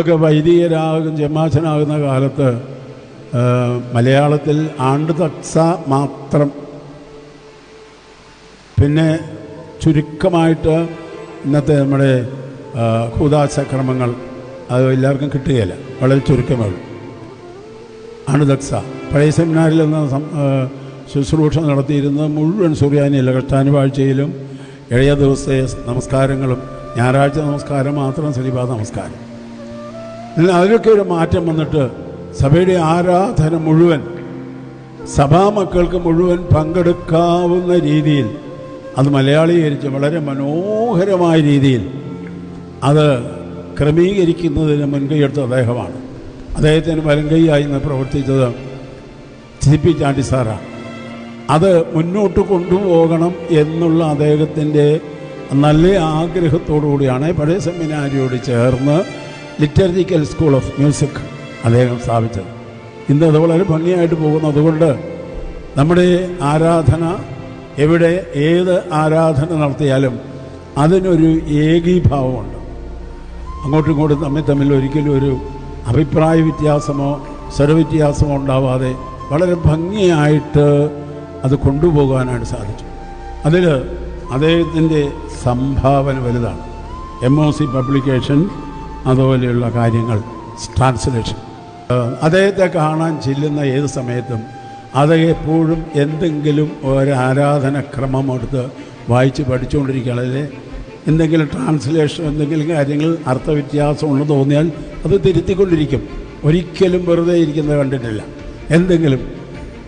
ഒക്കെ വൈദികരാകും ജമാശനാകുന്ന കാലത്ത് മലയാളത്തിൽ ആണ്ട് തക്സ മാത്രം. പിന്നെ ചുരുക്കമായിട്ട് ഇന്നത്തെ നമ്മുടെ ഹൂതാശക്രമങ്ങൾ അത് എല്ലാവർക്കും കിട്ടുകയില്ല. വളരെ ചുരുക്കമേ ഉള്ളൂ അണുദക്സ പഴയ സെമിനാറിൽ നിന്ന് ശുശ്രൂഷ നടത്തിയിരുന്നത് മുഴുവൻ സുറിയാനിയില്ല കഷ്ടാനുവാഴ്ചയിലും ഇഴയ ദിവസത്തെ നമസ്കാരങ്ങളും ഞായറാഴ്ച നമസ്കാരം മാത്രം ശ്രീപാദ നമസ്കാരം. അതിലൊക്കെ ഒരു മാറ്റം വന്നിട്ട് സഭയുടെ ആരാധന മുഴുവൻ സഭാമക്കൾക്ക് മുഴുവൻ പങ്കെടുക്കാവുന്ന രീതിയിൽ അത് മലയാളീകരിച്ച് വളരെ മനോഹരമായ രീതിയിൽ അത് ക്രമീകരിക്കുന്നതിന് മുൻകൈയെടുത്ത അദ്ദേഹമാണ്. അദ്ദേഹത്തിന് വലങ്കൈയായി നിന്ന് പ്രവർത്തിച്ചത് സി പി ചാണ്ടി സാറാണ്. അത് മുന്നോട്ട് കൊണ്ടുപോകണം എന്നുള്ള അദ്ദേഹത്തിന്റെ നല്ല ആഗ്രഹത്തോടു കൂടിയാണ് പഴയ സെമിനാരിയോട് ചേർന്ന് ലിറ്റർജിക്കൽ സ്കൂൾ ഓഫ് മ്യൂസിക് അദ്ദേഹം സ്ഥാപിച്ചത്. ഇന്ന് അത് വളരെ ഭംഗിയായിട്ട് പോകുന്നു. അതുകൊണ്ട് നമ്മുടെ ആരാധന എവിടെ ഏത് ആരാധന നടത്തിയാലും അതിനൊരു ഏകീഭാവമുണ്ട്. അങ്ങോട്ടും ഇങ്ങോട്ടും തമ്മിൽ തമ്മിൽ ഒരിക്കലും ഒരു അഭിപ്രായ വ്യത്യാസമോ സ്വരവ്യത്യാസമോ ഉണ്ടാവാതെ വളരെ ഭംഗിയായിട്ട് അത് കൊണ്ടുപോകാനായിട്ട് സാധിച്ചു. അതിൽ അദ്ദേഹത്തിന്റെ സംഭാവന വലുതാണ്. എം ഒ സി പബ്ലിക്കേഷൻ അതുപോലെയുള്ള കാര്യങ്ങൾ ട്രാൻസ്ലേഷൻ അദ്ദേഹത്തെ കാണാൻ ചെല്ലുന്ന ഏത് സമയത്തും അത് എപ്പോഴും എന്തെങ്കിലും ഒരു ആരാധനക്രമം എടുത്ത് വായിച്ച് പഠിച്ചുകൊണ്ടിരിക്കുകയാണ് അതിൽ എന്തെങ്കിലും ട്രാൻസ്ലേഷൻ എന്തെങ്കിലും കാര്യങ്ങൾ അർത്ഥവ്യത്യാസം ഉണ്ടെന്ന് തോന്നിയാൽ അത് തിരുത്തിക്കൊണ്ടിരിക്കും. ഒരിക്കലും വെറുതെ ഇരിക്കുന്നത് കണ്ടിട്ടില്ല. എന്തെങ്കിലും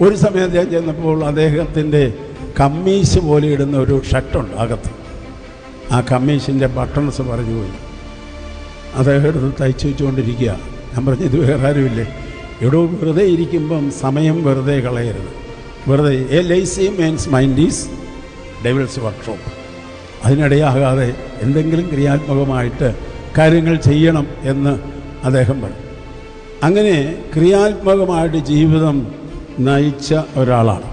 ഒരു സമയത്ത് ഞാൻ ചെന്നപ്പോൾ അദ്ദേഹത്തിന്റെ കമ്മീസ് പോലെ ഇടുന്ന ഒരു ഷർട്ടുണ്ട് അകത്ത്. ആ കമ്മീസിന്റെ ബട്ടൺസ് പറഞ്ഞു പോയി അദ്ദേഹം എടുത്ത് തയ്ച്ചു വെച്ചുകൊണ്ടിരിക്കുക. ഞാൻ പറഞ്ഞു ഇത് വേറെ ആരുമില്ലേ? എടോ വെറുതെ ഇരിക്കുമ്പം സമയം വെറുതെ കളയരുത്. വെറുതെ a lazy means mind is devil's workshop അതിനിടയാകാതെ എന്തെങ്കിലും ക്രിയാത്മകമായിട്ട് കാര്യങ്ങൾ ചെയ്യണം എന്ന് അദ്ദേഹം പറഞ്ഞു. അങ്ങനെ ക്രിയാത്മകമായിട്ട് ജീവിതം നയിച്ച ഒരാളാണ്.